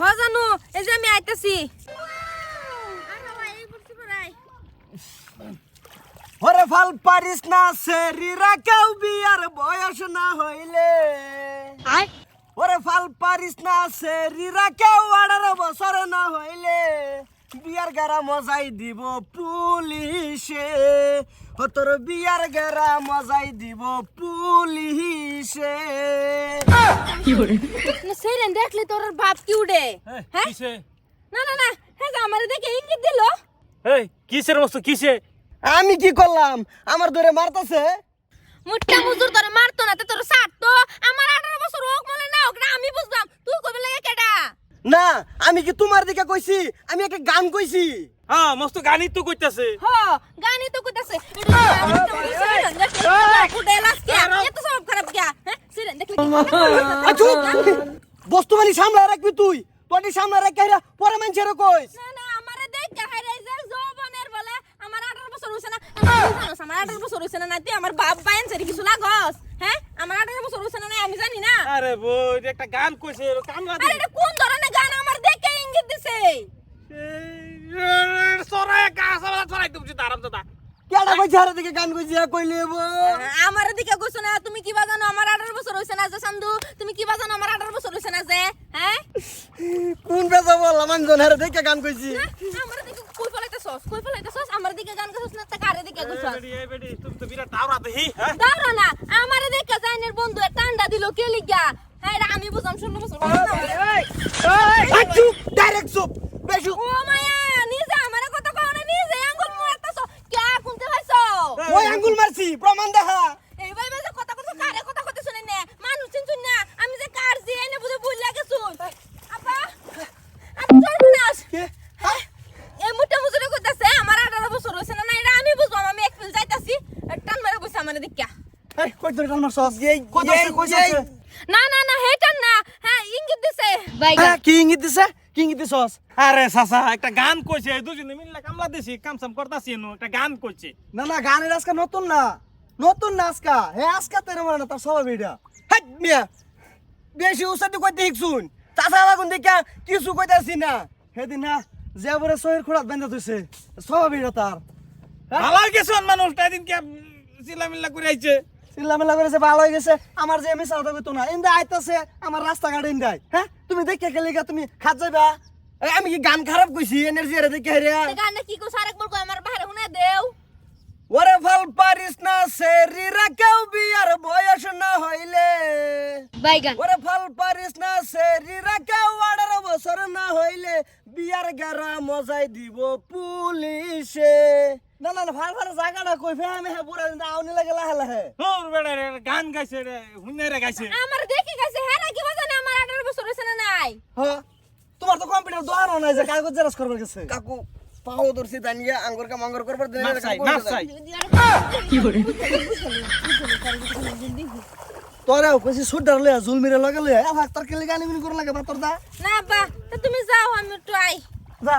হ জানু এই যে আমি আইতাছি। ওরে ফাল পারিস না সেরিরা কেউ বিয়ার বয়স না হইলে। ওরে ফাল পারিস না সেরিরা কেউ আঠারো বছর না হইলে। বিয়ার গারা মজাই দিব পুলিশে। ও তোর বিয়ার গারা মজাই দিব পুলিশে। সেইলেন দেখলে তোর বাপ কি উড়ে? হ্যাঁ? না না না হ্যাঁ আমার দেখে ইঙ্গিত দিল। এই কিসের বস্তু কিসে? আমি কি করলাম? আমার ধরে মারতাছে? মুট্টা মুজুর তোর মারতো না তে তোর সারতো। আমার আঠারো বছর হোক মনে না হোক না আমি বুঝলাম তুই কবে লাগে কেডা? না আমি কি তোমার দিকে কইছি? আমি একটা গান কইছি। হ্যাঁ মস্ত গানি তো কইতাছে। হ গানি তো কইতাছে ফুটে বস্তু মানে সামলা রাখবি তুই। তোটি সামলা রাখি হেরা পরে মানুষের কইস। না না আমারে দেখ দেখাই রে যে যৌবনের বলে আমার 18 বছর হইছে না আমার 18 বছর হইছে না না তুই আমার বাপ বাইন সেরি কিছু লাগস হ্যাঁ? আমার 18 বছর হইছে না আমি জানি না। আরে বই এটা একটা গান কইছে কামলা আরে এটা কোন ধরনের গান? আমার দেখে ইঙ্গিত দিছে। সরাই গাছ আবার সরাই তুমি হারা দিকে গান কইছি হ্যাঁ কইলে আমার দিকে কইছো না তুমি কি বাজানো আমার 18 বছর হইছে না যে সান্দু তুমি কি বাজানো আমার 18 বছর হইছে না যে হ্যাঁ? কোন বেজা বললাম আমি জন হারা দিকে গান কইছি। আমার দিকে কই ফলাইতেছস? কই ফলাইতেছস? আমার দিকে গান কইছস না তা কারে দিকে কইছস? এই বেডি তুমি তো বিরাট দেহি হ্যাঁ? দাঁড়া না আমার জাইনের বন্ধু টান্ডা দিল কে লিগা? হ্যাঁ আমি বুঝাম বছর। আই চুপ ডাইরেক্ট চুপ বেশু। ও মায়া প্রমাণ দেখা। এই ভাই ভাই কথা কথা কারে কথা কথা শুনে নে? মানুষ না? আমি যে কার যে এনে বুঝে ভুল লাগে শুন। আপা আপা সর্বনাশ কে? এই মুটা মুজুরে কইতাছে আমার 18 বছর হইছে না না এটা আমি বুঝবাম আমি এক ফিল যাইতাছি টান মেরে বসে আমার দেখিয়া। এই কই ধরে টান মারছস? কই ধরছে কই ধরছে না না না হেটান না হ্যাঁ ইঙ্গিত দিছে। হ্যাঁ কি ইঙ্গিত দিছে? কি ইঙ্গিত দিছস? আরে সাসা একটা গান কইছে দুজনে মিললে কামলা দিছি কাম সাম করতাছি নো একটা গান কইছে। না না গানের আজকে নতুন না। নতুন না আজকা হে আজকা তেরে মানে না তার স্বভাব এটা হাট মিয়া বেশি উসাদি কইতে হিকছুন চাচা লাগুন দেখা কিছু কইতাছি না। সেদিন না যে বরে শহর খোড়াত বেঁধে তুইছে স্বভাব এটা তার। হ্যাঁ? ভালো গেছে মানুষ তাই কে চিল্লা মিল্লা করে আইছে? চিল্লা মেলা করেছে ভালো হয়ে গেছে। আমার যে আমি কথা কইতো না ইন্দা আইতাছে আমার রাস্তাঘাট ইন্দাই হ্যাঁ? তুমি দেখে গেলে গা তুমি খাত যাইবা। আমি কি গান খারাপ কইছি এনার্জি এর দেখে তে গানে কি কইছ? আরেক বল কই আমার বাইরে শুনে দেও। ওরে ফল পারিস না সেরিরা কেউ বিয়ার বয়স না হইলে। বাইগান। ওরে ফল পারিস না সেরিরা কেউ আঠারো বছর না হইলে। বিয়ার গারা মজাই দিব পুলিশে। না না ভালো ভালো জায়গাটা কই ফে? আমি হ্যাঁ বুড়া দিন আউনি লাগে লাহে লাহে। তোর বেড়া রে গান গাইছে রে হুনে রে গাইছে। আমার দেখে গেছে হ্যাঁ নাকি বাজানে আমার 18 বছর হইছে না নাই? হ্যাঁ তোমার তো কম্পিউটার দোয়ানো নাই যে কাগজ জেরক্স করবার গেছে। কাকু পাও ধরছি দানিয়া আঙ্গুর কাম আঙ্গুর করবার দিন মাছ চাই তোরাও কইছি সুডার লয়া জুল মিরে লগে লয়া ভাগ তোর কেলে গানি মিনি করে লাগে বা তোর দা? না বা তুমি যাও আমি একটু আই। যা।